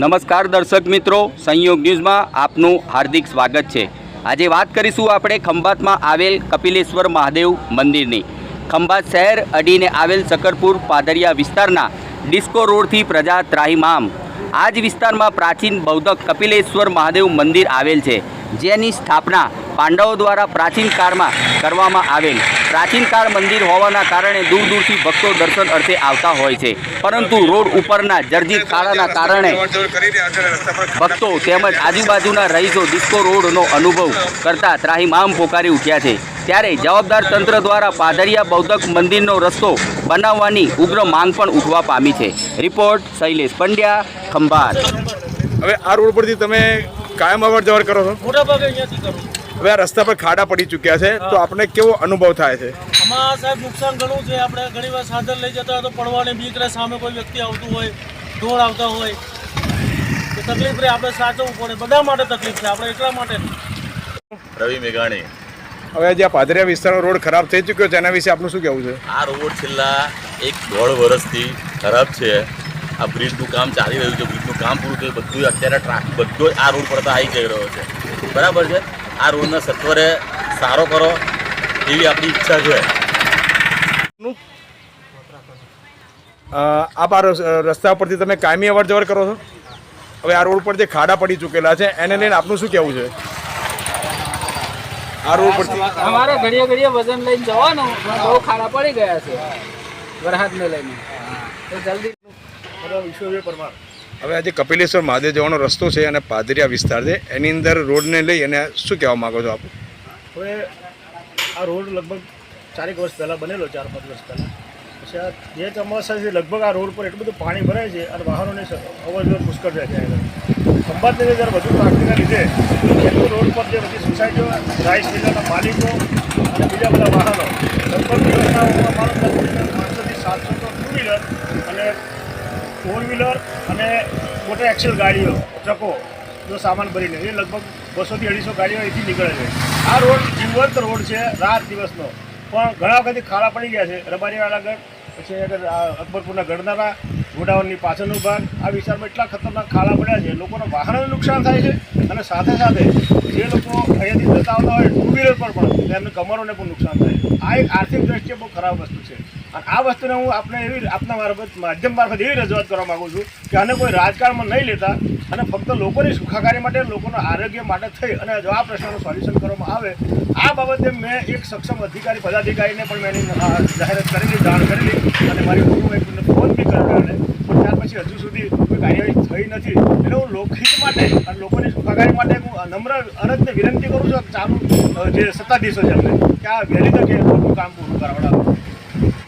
નમસ્કાર દર્શક મિત્રો, સંયોગ ન્યૂઝમાં આપનું હાર્દિક સ્વાગત છે. આજે વાત કરીશું આપણે ખંભાતમાં આવેલ કપિલેશ્વર મહાદેવ મંદિરની. ખંભાત શહેર અડીને આવેલ શકરપુર પાદરિયા વિસ્તારના ડિસ્કો રોડથી પ્રજા ત્રાહિમામ આ જ વિસ્તારમાં પ્રાચીન બૌદ્ધ કપિલેશ્વર મહાદેવ મંદિર આવેલ છે. જેની સ્થાપના પાંડવો દ્વારા પ્રાચીન કાળમાં કરવામાં આવેલ. પ્રાચીન કાળ મંદિર હોવાના કારણે દૂર દૂરથી ભક્તો દર્શન અર્થે આવતા હોય છે. પરંતુ રોડ ઉપરના જર્જિત ખાડાના કારણે ભક્તો તેમજ આજુબાજુના રહીશો ડિસ્કો રોડનો અનુભવ કરતા ત્રાહિમામ પોકારી ઉઠ્યા છે. ત્યારે જવાબદાર તંત્ર દ્વારા પાદરિયા બૌદ્ધક મંદિરનો રસ્તો બનાવવાની ઉગ્ર માંગ પણ ઉઠવા પામી છે. રિપોર્ટ શૈલેષ પંડ્યા ખંભાત. હવે આ રોડ પરથી તમે કાયમ અવર જવર કરો છો? મોટા ભાગે અહીંયાથી કરું હવે આ રસ્તા પર ખાડા પડી ચૂક્યા છે તો આપણે કેવો અનુભવ થાય છે? આમાં સાહેબ નુકસાન ઘણું છે. આપણે ઘણી વાર સાધન લઈ જતા હોય તો પડવાની બીક રહે સામે કોઈ વ્યક્તિ આવતું હોય ઢોળ આવતા હોય. તો તકલીફ રહે આપણે સાચવવું પડે. બધા માટે તકલીફ છે આપણે એકલા માટે રવિ મેઘાણી. હવે જે આ પાદરિયા વિસ્તારનો રોડ ખરાબ થઈ ચૂક્યો છે એના વિશે આપનું શું કહેવું છે? આ રોડ છેલ્લા એક દોઢ વર્ષથી ખરાબ છે. આ બ્રિજનું કામ ચાલી રહ્યું છે બ્રિજનું કામ પૂરું થયું બધું અત્યારે ટ્રાફિક બધો આ રોડ પર તો આવી જઈ રહ્યો છે. બરાબર છે? આ રોડને સત્વરે સારો કરો એવી આપણી ઈચ્છા છે. આપ આ રસ- રસ્તા પરથી તમે કાયમી અવર જવર કરો છો? હવે આ રોડ પર જે ખાડા પડી ચૂકેલા છે એને લઈને આપનું શું કહેવું છે? આ રોડ પરથી અમારે ઘડીએ ઘડીએ વજન લઈને જવાનું બહુ ખાડા પડી ગયા છે. વરસાદને લઈને. તો જલ્દી હવે આજે કપિલેશ્વર મહાદેવ જવાનો રસ્તો છે અને પાદરિયા વિસ્તાર છે. એની અંદર રોડને લઈ અને શું કહેવા માંગો છો આપ? હવે આ રોડ લગભગ ચારેક વર્ષ પહેલાં બનેલો, ચાર પાંચ વર્ષ પહેલાં. પછી આ બે ચોમાસાથી લગભગ આ રોડ પર એટલું બધું પાણી ભરાય છે અને વાહનોને અવરજવર પુષ્કળ રહે છે ખંભાતની જ્યારે વધુ ટ્રાફિકના લીધે રોડ પર જે બધી સોસાયટીઓ, રાઈસ મિલરના માલિકો અને બીજા બધા વાહનો, લગભગ માનો પાંચસોથી સાતસો ટુ વ્હીલર ફોર વ્હીલર અને મોટા એક્સેલ ગાડીઓ ટ્રકો જો સામાન ભરીને એ લગભગ બસોથી અઢીસો ગાડીઓ અહીંથી નીકળે છે. આ રોડ જીવંત રોડ છે, રાત દિવસનો. પણ ઘણા વખતથી ખાડા પડી ગયા છે. રબારીવાળા ગઢ પછી આગળ અકબરપુરના ગઢનારા ગોડાઉનની પાછળનો ભાગ, આ વિસ્તારમાં એટલા ખતરનાક ખાડા પડ્યા છે, લોકોના વાહનોને નુકસાન થાય છે અને સાથે સાથે જે લોકો અહીંયાથી જતા આવતા હોય ટુ વ્હીલર પર પણ, તેમને કમરોને પણ નુકસાન થાય આ એક આર્થિક દ્રષ્ટિએ બહુ ખરાબ વસ્તુ છે. આ વસ્તુને હું આપણે એવી આપના મારફત માધ્યમ મારફત એવી રજૂઆત કરવા માગું છું કે આને કોઈ રાજકારણમાં નહીં લેતા અને ફક્ત લોકોની સુખાકારી માટે લોકોના આરોગ્ય માટે થઈ અને જો આ પ્રશ્નનું સોલ્યુશન કરવામાં આવે, આ બાબતે મેં એક સક્ષમ અધિકારી, પદાધિકારીને પણ મેં એની જાહેરાત કરેલી, જાણ કરેલી અને મારી હું એકને ફોન બી એને. પણ ત્યાર પછી હજુ સુધી કોઈ કાર્યવાહી થઈ નથી. એટલે હું લોકહિત માટે અને લોકોની સુખાકારી માટે હું નમ્ર અરજને વિનંતી કરું છું ચાલુ જે સત્તાધીશો છે અમને કે આ વહેલી તકે કામ પૂરું કરાવડાવે